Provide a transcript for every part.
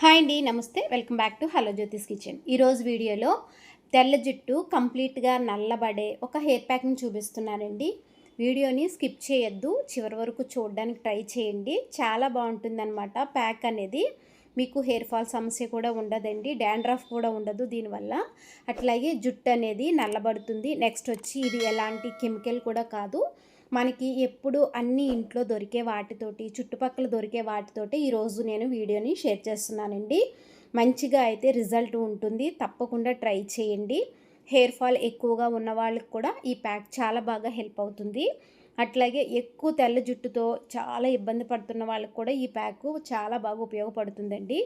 Hi అండి నమస్తే. Welcome back to hello Jyothi's kitchen. ఈరోజు వీడియోలో తెల్ల జుట్టు కంప్లీట్గా నల్లబడే ఒక హెయిర్ ప్యాక్ని చూపిస్తున్నానండి. వీడియోని స్కిప్ చేయొద్దు చివరి వరకు చూడడానికి ట్రై చేయండి. చాలా బాగుంటుందన్నమాట ప్యాక్ అనేది. మీకు హెయిర్ ఫాల్ సమస్య కూడా ఉండదండి డాండ్రఫ్ కూడా ఉండదు దీనివల్ల. అట్లాగే జుట్టు అనేది నల్లబడుతుంది. నెక్స్ట్ వచ్చి ఇది ఎలాంటి కెమికల్ కూడా కాదు. మనకి ఎప్పుడు అన్ని ఇంట్లో దొరికే వాటితోటి చుట్టుపక్కల దొరికే వాటితోటి ఈరోజు నేను వీడియోని షేర్ చేస్తున్నానండి. మంచిగా అయితే రిజల్ట్ ఉంటుంది. తప్పకుండా ట్రై చేయండి. హెయిర్ ఫాల్ ఎక్కువగా ఉన్న వాళ్ళకి కూడా ఈ ప్యాక్ చాలా బాగా హెల్ప్ అవుతుంది. అట్లాగే ఎక్కువ తెల్ల జుట్టుతో చాలా ఇబ్బంది పడుతున్న వాళ్ళకి కూడా ఈ ప్యాక్ చాలా బాగా ఉపయోగపడుతుందండి.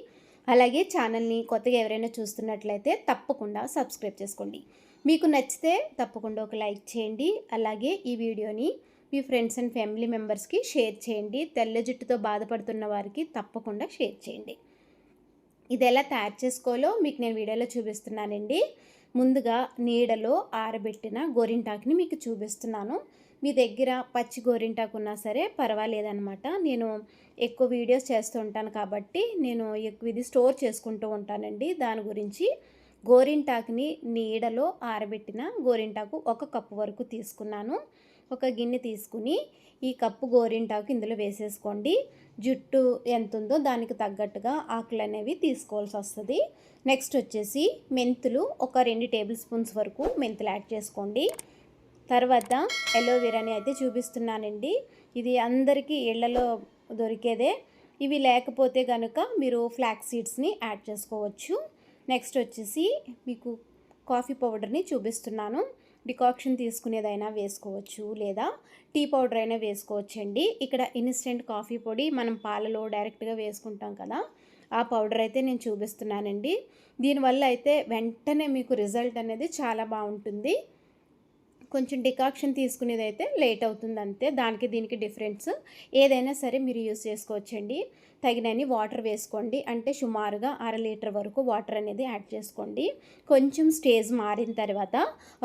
అలాగే ఛానల్ని కొత్తగా ఎవరైనా చూస్తున్నట్లయితే తప్పకుండా సబ్స్క్రైబ్ చేసుకోండి. మీకు నచ్చితే తప్పకుండా ఒక లైక్ చేయండి. అలాగే ఈ వీడియోని మీ ఫ్రెండ్స్ అండ్ ఫ్యామిలీ మెంబర్స్కి షేర్ చేయండి. తెల్ల జుట్టుతో బాధపడుతున్న వారికి తప్పకుండా షేర్ చేయండి. ఇది ఎలా తయారు చేసుకోవాలో మీకు నేను వీడియోలో చూపిస్తున్నానండి. ముందుగా నీడలో ఆరబెట్టిన గోరింటాకుని మీకు చూపిస్తున్నాను. మీ దగ్గర పచ్చి గోరింటాకు ఉన్నా సరే పర్వాలేదనమాట నేను ఎక్కువ వీడియోస్ చేస్తూ ఉంటాను కాబట్టి నేను ఎక్కువ ఇది స్టోర్ చేసుకుంటూ ఉంటానండి. దాని గురించి గోరింటాకుని నీడలో ఆరబెట్టిన గోరింటాకు ఒక కప్పు వరకు తీసుకున్నాను. ఒక గిన్నె తీసుకుని ఈ కప్పు గోరింటాకు ఇందులో వేసేసుకోండి. జుట్టు ఎంత ఉందో దానికి తగ్గట్టుగా ఆకులు అనేవి తీసుకోవాల్సి వస్తుంది. నెక్స్ట్ వచ్చేసి మెంతులు ఒక రెండు టేబుల్ స్పూన్స్ వరకు మెంతులు యాడ్ చేసుకోండి. తర్వాత ఎలోవెరాని అయితే చూపిస్తున్నానండి. ఇది అందరికీ ఇళ్ళలో దొరికేదే. ఇవి లేకపోతే కనుక మీరు ఫ్లాక్ సీడ్స్ని యాడ్ చేసుకోవచ్చు. నెక్స్ట్ వచ్చేసి మీకు కాఫీ పౌడర్ని చూపిస్తున్నాను. డికాక్షన్ తీసుకునేదైనా వేసుకోవచ్చు లేదా టీ పౌడర్ అయినా వేసుకోవచ్చండి. ఇక్కడ ఇన్స్టెంట్ కాఫీ పొడి మనం పాలలో డైరెక్ట్గా వేసుకుంటాం కదా ఆ పౌడర్ అయితే నేను చూపిస్తున్నానండి. దీనివల్ల అయితే వెంటనే మీకు రిజల్ట్ అనేది చాలా బాగుంటుంది. కొంచెం డికాక్షన్ తీసుకునేది అయితే లేట్ అవుతుంది అంతే. దానికి దీనికి డిఫరెన్స్ ఏదైనా సరే మీరు యూస్ చేసుకోవచ్చండి. తగినన్ని వాటర్ వేసుకోండి. అంటే సుమారుగా అర లీటర్ వరకు వాటర్ అనేది యాడ్ చేసుకోండి. కొంచెం స్టేజ్ మారిన తర్వాత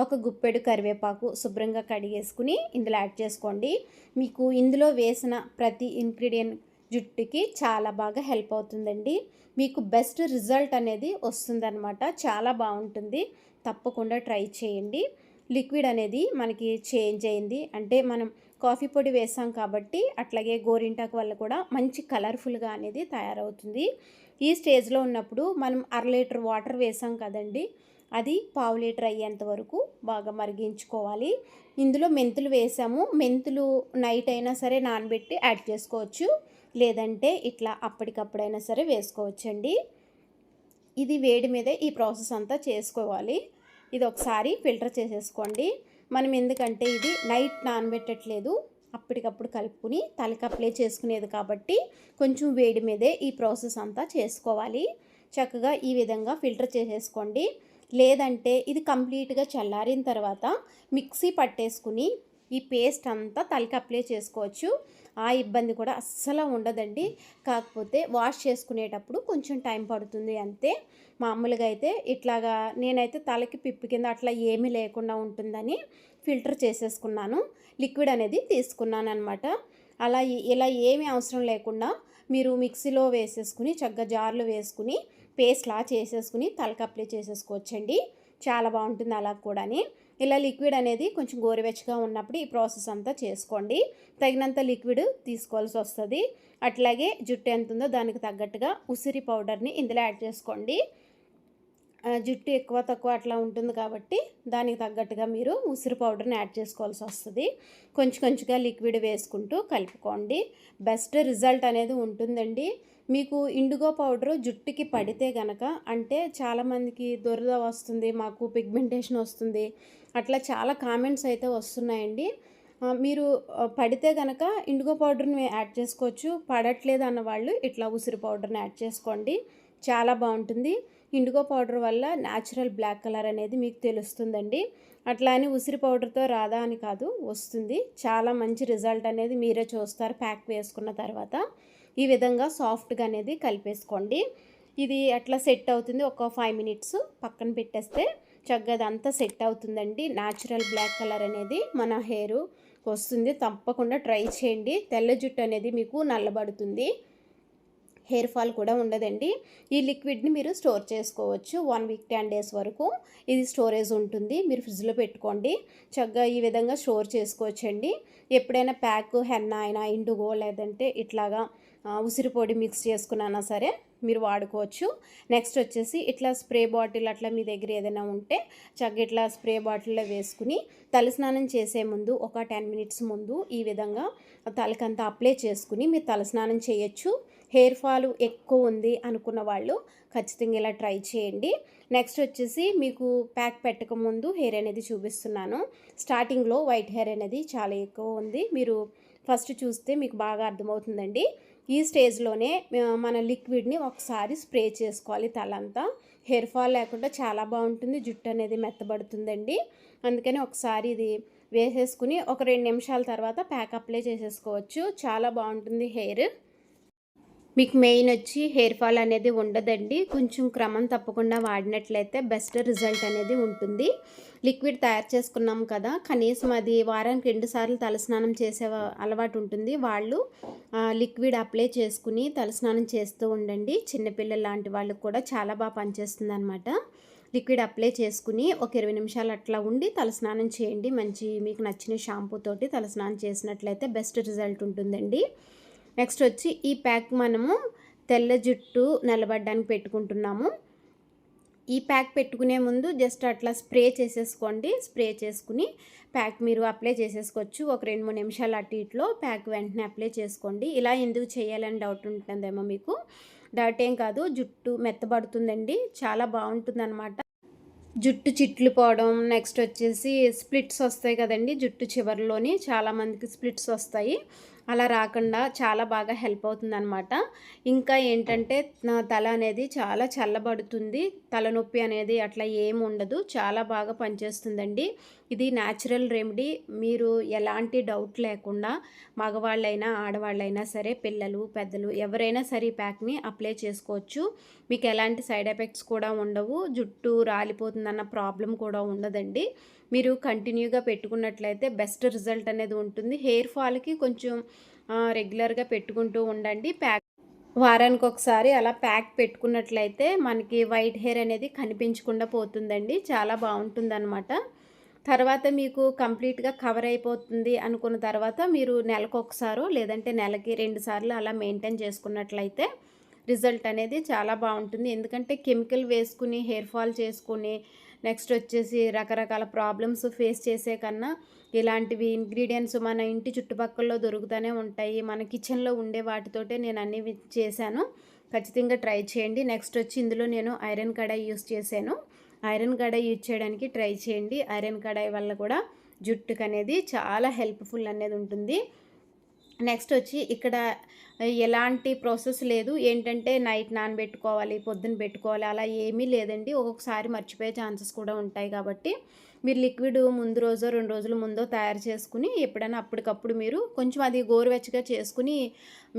ఒక గుప్పెడు కరివేపాకు శుభ్రంగా కడిగేసుకుని ఇందులో యాడ్ చేసుకోండి. మీకు ఇందులో వేసిన ప్రతి ఇంగ్రీడియంట్ జుట్టుకి చాలా బాగా హెల్ప్ అవుతుందండి. మీకు బెస్ట్ రిజల్ట్ అనేది వస్తుందన్నమాట. చాలా బాగుంటుంది. తప్పకుండా ట్రై చేయండి. లిక్విడ్ అనేది మనకి చేంజ్ అయింది. అంటే మనం కాఫీ పొడి వేసాం కాబట్టి అట్లాగే గోరింటాకు వల్ల కూడా మంచి కలర్ఫుల్గా అనేది తయారవుతుంది. ఈ స్టేజ్లో ఉన్నప్పుడు మనం అర లీటర్ వాటర్ వేసాం కదండి అది పావు లీటర్ అయ్యేంత వరకు బాగా మరిగించుకోవాలి. ఇందులో మెంతులు వేసాము. మెంతులు నైట్ అయినా సరే నానబెట్టి యాడ్ చేసుకోవచ్చు. లేదంటే ఇట్లా అప్పటికప్పుడైనా సరే వేసుకోవచ్చండి. ఇది వేడి మీదే ఈ ప్రాసెస్ అంతా చేసుకోవాలి. ఇది ఒకసారి ఫిల్టర్ చేసేసుకోండి. మనం ఎందుకంటే ఇది నైట్ నానబెట్టట్లేదు. అప్పటికప్పుడు కలుపుకుని తలకి అప్లై చేసుకునేది కాబట్టి కొంచెం వేడి మీదే ఈ ప్రాసెస్ అంతా చేసుకోవాలి. చక్కగా ఈ విధంగా ఫిల్టర్ చేసేసుకోండి. లేదంటే ఇది కంప్లీట్గా చల్లారిన తర్వాత మిక్సీ పట్టేసుకుని ఈ పేస్ట్ అంతా తలకి అప్లై చేసుకోవచ్చు. ఆ ఇబ్బంది కూడా అస్సలు ఉండదండి. కాకపోతే వాష్ చేసుకునేటప్పుడు కొంచెం టైం పడుతుంది అంతే. మామూలుగా అయితే ఇట్లాగా నేనైతే తలకి పిప్పి కింద అట్లా ఏమీ లేకుండా ఉంటుందని ఫిల్టర్ చేసేసుకున్నాను. లిక్విడ్ అనేది తీసుకున్నాను అనమాట అలా ఇలా ఏమీ అవసరం లేకుండా మీరు మిక్సీలో వేసేసుకుని చక్కగా జార్లు వేసుకుని పేస్ట్లా చేసేసుకుని తలకి అప్లై చేసేసుకోవచ్చండి. చాలా బాగుంటుంది అలా కూడాని. ఇలా లిక్విడ్ అనేది కొంచెం గోరువెచ్చగా ఉన్నప్పుడు ఈ ప్రాసెస్ అంతా చేసుకోండి. తగినంత లిక్విడ్ తీసుకోవాల్సి వస్తుంది. అట్లాగే జుట్టు ఎంత ఉందో దానికి తగ్గట్టుగా ఉసిరి పౌడర్ని ఇందులో యాడ్ చేసుకోండి. జుట్టు ఎక్కువ తక్కువ అట్లా ఉంటుంది కాబట్టి దానికి తగ్గట్టుగా మీరు ఉసిరి పౌడర్ని యాడ్ చేసుకోవాల్సి వస్తుంది. కొంచెం కొంచెంగా లిక్విడ్ వేసుకుంటూ కలుపుకోండి. బెస్ట్ రిజల్ట్ అనేది ఉంటుందండి. మీకు ఇండిగో పౌడర్ జుట్టుకి పడితే గనక అంటే చాలామందికి దురద వస్తుంది మాకు పిగ్మెంటేషన్ వస్తుంది అట్లా చాలా కామెంట్స్ అయితే వస్తున్నాయండి. మీరు పడితే కనుక ఇండిగో పౌడర్ని యాడ్ చేసుకోవచ్చు పడట్లేదు అన్న వాళ్ళు ఇట్లా ఉసిరి పౌడర్ని యాడ్ చేసుకోండి చాలా బాగుంటుంది. ఇండిగో పౌడర్ వల్ల న్యాచురల్ బ్లాక్ కలర్ అనేది మీకు తెలుస్తుందండి. అట్లా అని ఉసిరి పౌడర్తో రాదా అని కాదు వస్తుంది. చాలా మంచి రిజల్ట్ అనేది మీరే చూస్తారు ప్యాక్ వేసుకున్న తర్వాత. ఈ విధంగా సాఫ్ట్గా అనేది కలిపేసుకోండి. ఇది అట్లా సెట్ అవుతుంది? ఒక ఫైవ్ మినిట్స్ పక్కన పెట్టేస్తే చక్కగా అదంతా సెట్ అవుతుందండి. న్యాచురల్ బ్లాక్ కలర్ అనేది మన హెయిర్ వస్తుంది. తప్పకుండా ట్రై చేయండి. తెల్ల జుట్టు అనేది మీకు నల్లబడుతుంది. హెయిర్ ఫాల్ కూడా ఉండదండి. ఈ లిక్విడ్ని మీరు స్టోర్ చేసుకోవచ్చు. వన్ వీక్ టెన్ డేస్ వరకు ఇది స్టోరేజ్ ఉంటుంది. మీరు ఫ్రిడ్జ్లో పెట్టుకోండి. చక్కగా ఈ విధంగా స్టోర్ చేసుకోవచ్చండి. ఎప్పుడైనా ప్యాక్ హెన్న అయినా ఇండుగో లేదంటే ఇట్లాగా ఉసిరి పొడి మిక్స్ చేసుకున్నా సరే మీరు వాడుకోవచ్చు. నెక్స్ట్ వచ్చేసి ఇట్లా స్ప్రే బాటిల్ అట్లా మీ దగ్గర ఏదైనా ఉంటే చక్కగా ఇట్లా స్ప్రే బాటిల్లో వేసుకుని తలస్నానం చేసే ముందు ఒక టెన్ మినిట్స్ ముందు ఈ విధంగా తలకంతా అప్లై చేసుకుని మీరు తలస్నానం చేయొచ్చు. హెయిర్ ఫాల్ ఎక్కువ ఉంది అనుకున్న వాళ్ళు ఖచ్చితంగా ఇలా ట్రై చేయండి. నెక్స్ట్ వచ్చేసి మీకు ప్యాక్ పెట్టకముందు హెయిర్ అనేది చూపిస్తున్నాను. స్టార్టింగ్లో వైట్ హెయిర్ అనేది చాలా ఎక్కువ ఉంది. మీరు ఫస్ట్ చూస్తే మీకు బాగా అర్థమవుతుందండి. ఈ స్టేజ్లోనే మన లిక్విడ్ని ఒకసారి స్ప్రే చేసుకోవాలి తలంతా. హెయిర్ ఫాల్ లేకుండా చాలా బాగుంటుంది. జుట్టు అనేది మెత్తబడుతుందండి. అందుకని ఒకసారి ఇది వేసేసుకుని ఒక రెండు నిమిషాల తర్వాత ప్యాక్ అప్లై చేసేసుకోవచ్చు. చాలా బాగుంటుంది హెయిర్. మీకు మెయిన్ వచ్చి హెయిర్ ఫాల్ అనేది ఉండదండి. కొంచెం క్రమం తప్పకుండా వాడినట్లయితే బెస్ట్ రిజల్ట్ అనేది ఉంటుంది. లిక్విడ్ తయారు చేసుకున్నాం కదా కనీసం అది వారానికి రెండుసార్లు తలస్నానం చేసే అలవాటు ఉంటుంది. వాళ్ళు లిక్విడ్ అప్లై చేసుకుని తలస్నానం చేస్తూ ఉండండి. చిన్నపిల్లలు లాంటి వాళ్ళకి కూడా చాలా బాగా పనిచేస్తుంది అనమాట లిక్విడ్ అప్లై చేసుకుని ఒక ఇరవై నిమిషాలు అట్లా ఉండి తలస్నానం చేయండి. మంచి మీకు నచ్చిన షాంపూ తోటి తలస్నానం చేసినట్లయితే బెస్ట్ రిజల్ట్ ఉంటుందండి. నెక్స్ట్ వచ్చి ఈ ప్యాక్ మనము తెల్ల జుట్టు నిలబడ్డానికి పెట్టుకుంటున్నాము. ఈ ప్యాక్ పెట్టుకునే ముందు జస్ట్ అట్లా స్ప్రే చేసేసుకోండి. స్ప్రే చేసుకుని ప్యాక్ మీరు అప్లై చేసేసుకోవచ్చు. ఒక రెండు మూడు నిమిషాలు అటు ఇట్లో ప్యాక్ వెంటనే అప్లై చేసుకోండి. ఇలా ఎందుకు చేయాలని డౌట్ ఉంటుందేమో మీకు. డౌట్ ఏం కాదు. జుట్టు మెత్తబడుతుందండి. చాలా బాగుంటుంది జుట్టు చిట్లు పోవడం నెక్స్ట్ వచ్చేసి స్ప్లిట్స్ వస్తాయి కదండి. జుట్టు చివరిలోని చాలామందికి స్ప్లిట్స్ వస్తాయి. అలా రాకుండా చాలా బాగా హెల్ప్ అవుతుంది అనమాట ఇంకా ఏంటంటే నా తల అనేది చాలా చల్లబడుతుంది. తలనొప్పి అనేది అట్లా ఏమి ఉండదు. చాలా బాగా పనిచేస్తుందండి. ఇది న్యాచురల్ రెమెడీ మీరు ఎలాంటి డౌట్ లేకుండా మగవాళ్ళైనా ఆడవాళ్ళైనా సరే పిల్లలు పెద్దలు ఎవరైనా సరే ఈ ప్యాక్ని అప్లై చేసుకోవచ్చు. మీకు ఎలాంటి సైడ్ ఎఫెక్ట్స్ కూడా ఉండవు. జుట్టు రాలిపోతుందన్న ప్రాబ్లం కూడా ఉండదండి. మీరు కంటిన్యూగా పెట్టుకున్నట్లయితే బెస్ట్ రిజల్ట్ అనేది ఉంటుంది. హెయిర్ ఫాల్కి కొంచెం రెగ్యులర్గా పెట్టుకుంటూ ఉండండి. ప్యాక్ వారానికి ఒకసారి అలా ప్యాక్ పెట్టుకున్నట్లయితే మనకి వైట్ హెయిర్ అనేది కనిపించకుండా పోతుందండి. చాలా బాగుంటుందన్నమాట. తర్వాత మీకు కంప్లీట్గా కవర్ అయిపోతుంది అనుకున్న తర్వాత మీరు నెలకు ఒకసారో లేదంటే నెలకి రెండు సార్లు అలా మెయింటైన్ చేసుకున్నట్లయితే రిజల్ట్ అనేది చాలా బాగుంటుంది. ఎందుకంటే కెమికల్ వేసుకుని హెయిర్ ఫాల్ చేసుకుని నెక్స్ట్ వచ్చేసి రకరకాల ప్రాబ్లమ్స్ ఫేస్ చేసే కన్నా ఇలాంటివి ఇంగ్రీడియంట్స్ మన ఇంటి చుట్టుపక్కల దొరుకుతూనే ఉంటాయి. మన కిచెన్లో ఉండే వాటితోటే నేను అన్ని చేశాను. ఖచ్చితంగా ట్రై చేయండి. నెక్స్ట్ వచ్చి ఇందులో నేను ఐరన్ కడాయి యూస్ చేశాను. ఐరన్ కడాయి యూజ్ చేయడానికి ట్రై చేయండి. ఐరన్ కడాయి వల్ల కూడా జుట్టుకు అనేది చాలా హెల్ప్ఫుల్ అనేది ఉంటుంది. నెక్స్ట్ వచ్చి ఇక్కడ ఎలాంటి ప్రాసెస్ లేదు. ఏంటంటే నైట్ నానబెట్టుకోవాలి పొద్దున్న పెట్టుకోవాలి అలా ఏమీ లేదండి. ఒక్కొక్కసారి మర్చిపోయే ఛాన్సెస్ కూడా ఉంటాయి కాబట్టి మీరు లిక్విడ్ ముందు రోజు రెండు రోజుల ముందో తయారు చేసుకుని ఎప్పుడైనా అప్పటికప్పుడు మీరు కొంచెం అది గోరువెచ్చగా చేసుకుని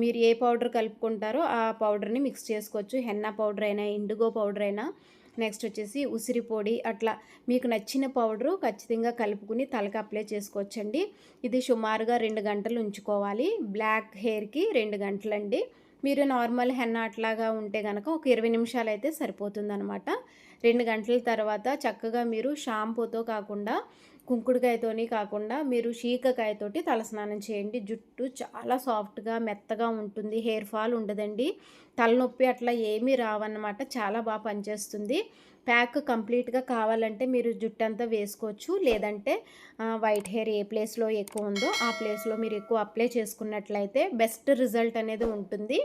మీరు ఏ పౌడర్ కలుపుకుంటారో ఆ పౌడర్ని మిక్స్ చేసుకోవచ్చు. హెన్నా పౌడర్ అయినా ఇండిగో పౌడర్ అయినా నెక్స్ట్ వచ్చేసి ఉసిరి పొడి అట్లా మీకు నచ్చిన పౌడరు ఖచ్చితంగా కలుపుకుని తలకి అప్లై చేసుకోవచ్చండి. ఇది సుమారుగా రెండు గంటలు ఉంచుకోవాలి. బ్లాక్ హెయిర్కి రెండు గంటలండి. మీరు నార్మల్ హెన్న అట్లాగా ఉంటే కనుక ఒక ఇరవై నిమిషాలు అయితే సరిపోతుందనమాట. రెండు గంటల తర్వాత చక్కగా మీరు షాంపూతో కాకుండా కుంకుడుకాయతోని కాకుండా మీరు షీకకాయతోటి తలస్నానం చేయండి. జుట్టు చాలా సాఫ్ట్గా మెత్తగా ఉంటుంది. హెయిర్ ఫాల్ ఉండదండి. తలనొప్పి అట్లా ఏమీ రావన్నమాట. చాలా బాగా పనిచేస్తుంది. ప్యాక్ కంప్లీట్గా కావాలంటే మీరు జుట్టు అంతా వేసుకోవచ్చు. లేదంటే వైట్ హెయిర్ ఏ ప్లేస్లో ఎక్కువ ఉందో ఆ ప్లేస్లో మీరు ఎక్కువ అప్లై చేసుకున్నట్లయితే బెస్ట్ రిజల్ట్ అనేది ఉంటుంది.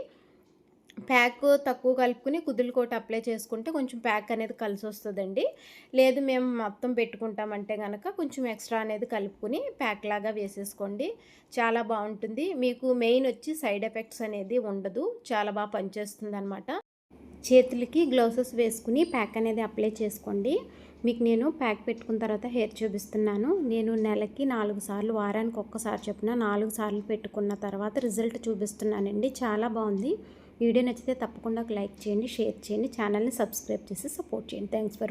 ప్యాక్ తక్కువ కలుపుకుని కుదులుకోట అప్లై చేసుకుంటే కొంచెం ప్యాక్ అనేది కలిసి వస్తుందండి. లేదు మేము మొత్తం పెట్టుకుంటామంటే కనుక కొంచెం ఎక్స్ట్రా అనేది కలుపుకుని ప్యాక్ లాగా వేసేసుకోండి. చాలా బాగుంటుంది. మీకు మెయిన్ వచ్చి సైడ్ ఎఫెక్ట్స్ అనేది ఉండదు. చాలా బాగా పనిచేస్తుంది అనమాట చేతులకి గ్లౌసెస్ వేసుకుని ప్యాక్ అనేది అప్లై చేసుకోండి. మీకు నేను ప్యాక్ పెట్టుకున్న తర్వాత హెయిర్ చూపిస్తున్నాను. నేను నెలకి నాలుగు సార్లు వారానికి ఒక్కసారి చెప్పిన నాలుగు సార్లు పెట్టుకున్న తర్వాత రిజల్ట్ చూపిస్తున్నానండి. చాలా బాగుంది. వీడియో నచ్చితే తప్పకుండా లైక్ చేయండి షేర్ చేయండి ఛానల్ని సబ్స్క్రైబ్ చేసి సపోర్ట్ చేయండి. Thanks for